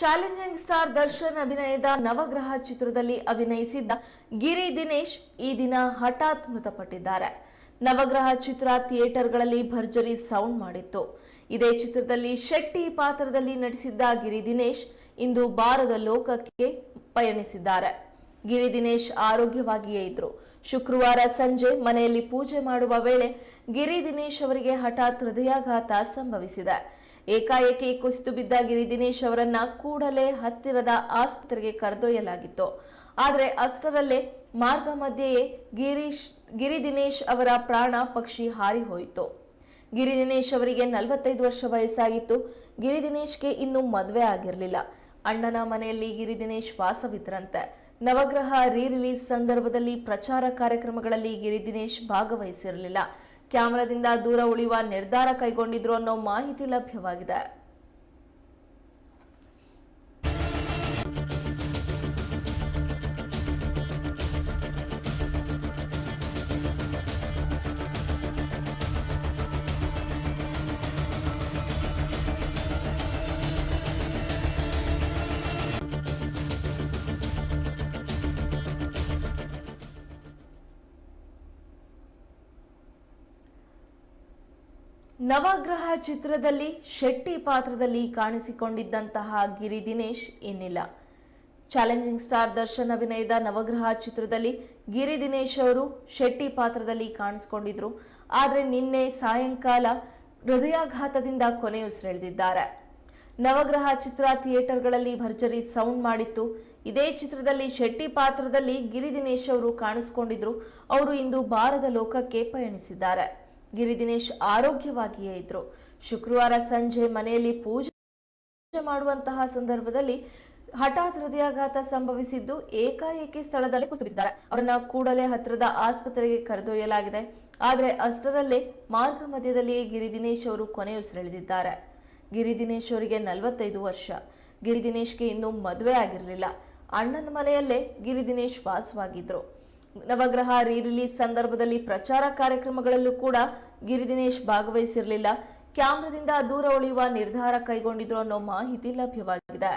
Challenging star Darshan ಅಭಿನಯದ ನವಗ್ರಹ ಚಿತ್ರದಲ್ಲಿ ಅಭಿನಯಿಸಿದ್ದ ಗಿರಿ ದಿನೇಶ್ ಈ ದಿನ ಹಠಾತ್ ಮೃತಪಟ್ಟಿದ್ದಾರೆ. ನವಗ್ರಹ ಚಿತ್ರ ಥಿಯೇಟರ್ಗಳಲ್ಲಿ ಭರ್ಜರಿ ಸೌಂಡ್ ಮಾಡಿತ್ತು. ಇದೇ ಚಿತ್ರದಲ್ಲಿ ಶೆಟ್ಟಿ ಪಾತ್ರದಲ್ಲಿ ನಟಿಸಿದ್ದ ಗಿರಿ ದಿನೇಶ್ ಇಂದು ಬಾರದ ಲೋಕಕ್ಕೆ ಪಯಣಿಸಿದ್ದಾರೆ. ಗಿರಿ ದಿನೇಶ್ ಆರೋಗ್ಯವಾಗಿಯೇ ಇದ್ರು. ಶುಕ್ರವಾರ ಸಂಜೆ ಮನೆಯಲ್ಲಿ ಪೂಜೆ ಮಾಡುವ ವೇಳೆ ಗಿರಿ ದಿನೇಶ್ ಅವರಿಗೆ ಹಠಾತ್ ಹೃದಯಾಘಾತ ಸಂಭವಿಸಿದೆ. ಏಕಾಏಕಿ ಕುಸಿದು ಬಿದ್ದ ಗಿರಿ ದಿನೇಶ್ ಅವರನ್ನ ಕೂಡಲೇ ಹತ್ತಿರದ ಆಸ್ಪತ್ರೆಗೆ ಕರೆದೊಯ್ಯಲಾಗಿತ್ತು. ಆದರೆ ಅಷ್ಟರಲ್ಲೇ ಮಾರ್ಗ ಮಧ್ಯೆಯೇ ಗಿರೀಶ್, ಗಿರಿ ದಿನೇಶ್ ಅವರ ಪ್ರಾಣ ಪಕ್ಷಿ ಹಾರಿ ಹೋಯಿತು ಗಿರಿ ದಿನೇಶ್ ಅವರಿಗೆ ನಲವತ್ತೈದು ವರ್ಷ ವಯಸ್ಸಾಗಿತ್ತು. ಗಿರಿ ದಿನೇಶ್ಗೆ ಇನ್ನೂ ಮದುವೆ ಆಗಿರಲಿಲ್ಲ. ಅಣ್ಣನ ಮನೆಯಲ್ಲಿ ಗಿರಿದಿನೇಶ್ ವಾಸವಿದ್ರಂತೆ. ನವಗ್ರಹ ರೀ ರಿಲೀಸ್ ಸಂದರ್ಭದಲ್ಲಿ ಪ್ರಚಾರ ಕಾರ್ಯಕ್ರಮಗಳಲ್ಲಿ ಗಿರಿದಿನೇಶ್ ಭಾಗವಹಿಸಿರಲಿಲ್ಲ. ಕ್ಯಾಮೆರಾದಿಂದ ದೂರ ಉಳಿಯುವ ನಿರ್ಧಾರ ಕೈಗೊಂಡಿದ್ರು ಅನ್ನೋ ಮಾಹಿತಿ ಲಭ್ಯವಾಗಿದೆ. ನವಗ್ರಹ ಚಿತ್ರದಲ್ಲಿ ಶೆಟ್ಟಿ ಪಾತ್ರದಲ್ಲಿ ಕಾಣಿಸಿಕೊಂಡಿದ್ದಂತಹ ಗಿರಿ ದಿನೇಶ್ ಇನ್ನಿಲ್ಲ. ಚಾಲೆಂಜಿಂಗ್ ಸ್ಟಾರ್ ದರ್ಶನ್ ಅಭಿನಯದ ನವಗ್ರಹ ಚಿತ್ರದಲ್ಲಿ ಗಿರಿ ದಿನೇಶ್ ಅವರು ಶೆಟ್ಟಿ ಪಾತ್ರದಲ್ಲಿ ಕಾಣಿಸಿಕೊಂಡಿದ್ರು. ಆದರೆ ನಿನ್ನೆ ಸಾಯಂಕಾಲ ಹೃದಯಾಘಾತದಿಂದ ಕೊನೆಯುಸಿರೆಳೆದಿದ್ದಾರೆ ನವಗ್ರಹ ಚಿತ್ರ ಥಿಯೇಟರ್ಗಳಲ್ಲಿ ಭರ್ಜರಿ ಸೌಂಡ್ ಮಾಡಿತ್ತು. ಇದೇ ಚಿತ್ರದಲ್ಲಿ ಶೆಟ್ಟಿ ಪಾತ್ರದಲ್ಲಿ ಗಿರಿ ದಿನೇಶ್ ಅವರು ಕಾಣಿಸಿಕೊಂಡಿದ್ರು. ಅವರು ಇಂದು ಬಾರದ ಲೋಕಕ್ಕೆ ಪಯಣಿಸಿದ್ದಾರೆ. ಗಿರಿ ದಿನೇಶ್ ಆರೋಗ್ಯವಾಗಿಯೇ ಇದ್ರು. ಶುಕ್ರವಾರ ಸಂಜೆ ಮನೆಯಲ್ಲಿ ಪೂಜೆ ಮಾಡುವಂತಹ ಸಂದರ್ಭದಲ್ಲಿ ಹಠಾತ್ ಹೃದಯಾಘಾತ ಸಂಭವಿಸಿದ್ದು ಏಕಾಏಕಿ ಸ್ಥಳದಲ್ಲಿ ಕುಸಿದಿದ್ದಾರೆ. ಅವರನ್ನ ಕೂಡಲೇ ಹತ್ತಿರದ ಆಸ್ಪತ್ರೆಗೆ ಕರೆದೊಯ್ಯಲಾಗಿದೆ. ಆದರೆ ಅಷ್ಟರಲ್ಲೇ ಮಾರ್ಗ ಮಧ್ಯದಲ್ಲಿಯೇ ಗಿರಿದಿನೇಶ್ ಅವರು ಕೊನೆಯುಸಿರೆಳೆದಿದ್ದಾರೆ. ಗಿರಿದಿನೇಶ್ ಅವರಿಗೆ ನಲವತ್ತೈದು ವರ್ಷ. ಗಿರಿದಿನೇಶ್ಗೆ ಇನ್ನೂ ಮದುವೆ ಆಗಿರಲಿಲ್ಲ. ಅಣ್ಣನ ಮನೆಯಲ್ಲೇ ಗಿರಿದಿನೇಶ್ ವಾಸವಾಗಿದ್ರು. ನವಗ್ರಹ ರೀ ರಿಲೀಸ್ ಸಂದರ್ಭದಲ್ಲಿ ಪ್ರಚಾರ ಕಾರ್ಯಕ್ರಮಗಳಲ್ಲೂ ಕೂಡ ಗಿರಿದಿನೇಶ್ ಭಾಗವಹಿಸಿರಲಿಲ್ಲ. ಕ್ಯಾಮ್ರಾದಿಂದ ದೂರ ಉಳಿಯುವ ನಿರ್ಧಾರ ಕೈಗೊಂಡಿದ್ರು ಅನ್ನೋ ಮಾಹಿತಿ ಲಭ್ಯವಾಗಿದೆ.